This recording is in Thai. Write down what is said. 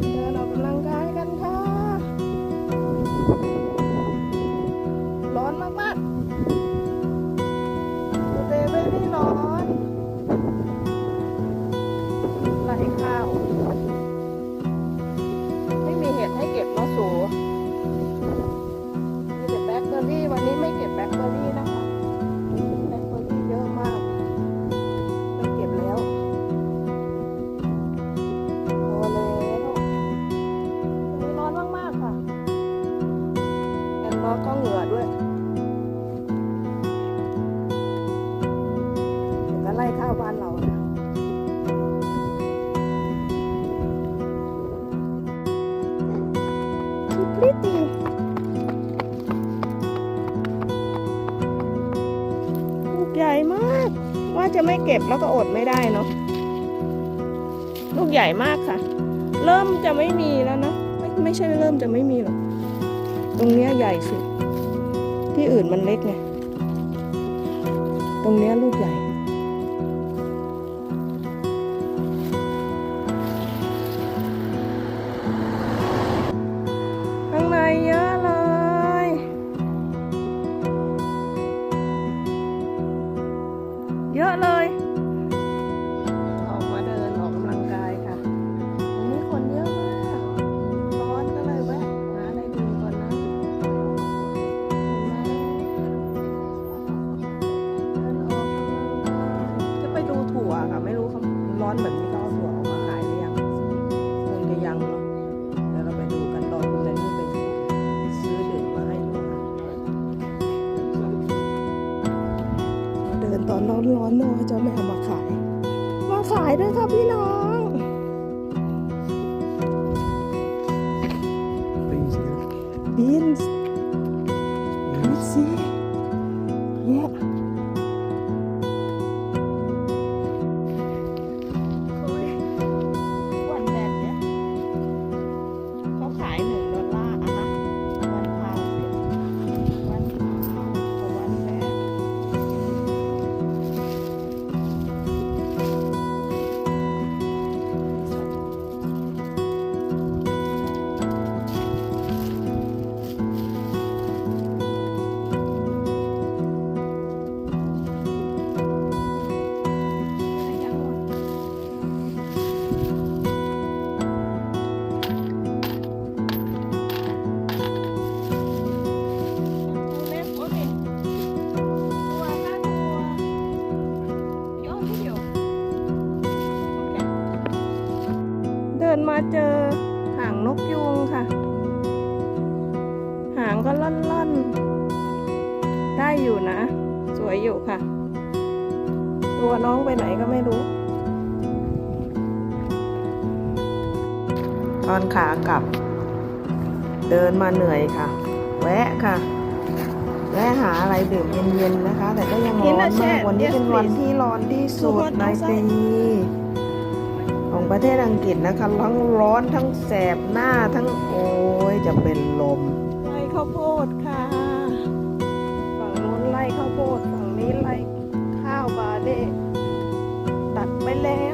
เดินออกกำลังกายกันค่ะ ก็เหงื่อด้วยเดี๋ยวก็ไล่ข้าวบ้านเรานะ Pretty ลูกใหญ่มาก ว่าจะไม่เก็บแล้วก็อดไม่ได้เนาะลูกใหญ่มากค่ะ เริ่มจะไม่มีแล้วนะ ไม่ไม่ใช่เริ่มจะไม่มีหรอก ตรงเนี้ยใหญ่สุด ที่อื่นมันเล็กไง ตรงเนี้ยลูกใหญ่ ข้างในเยอะเลยเยอะเลย ตอนร้อนๆเนอะจะไม่เอามาขาย มาขายด้วยค่ะพี่น้อง Things here. beans let's see yeah นมาเจอหางนกยูงค่ะ หางก็ล่อนๆ ได้อยู่นะ สวยอยู่ค่ะ ตัวน้องไปไหนก็ไม่รู้ ตอนขากลับ เดินมาเหนื่อยค่ะ แวะค่ะแวะหาอะไรดื่มเย็นๆนะคะ แต่ก็ยังร้อนมากวันนี้เป็นวันที่ร้อนที่สุดในปีของ ประเทศอังกฤษนะคะ ทั้งร้อนทั้งแสบหน้าทั้งโอ้ยจะเป็นลมไร่ข้าวโพดค่ะ ฝั่งนู้นไร่ข้าวโพดฝั่งนี้ไร่ข้าวบาเดตัดไปแล้ว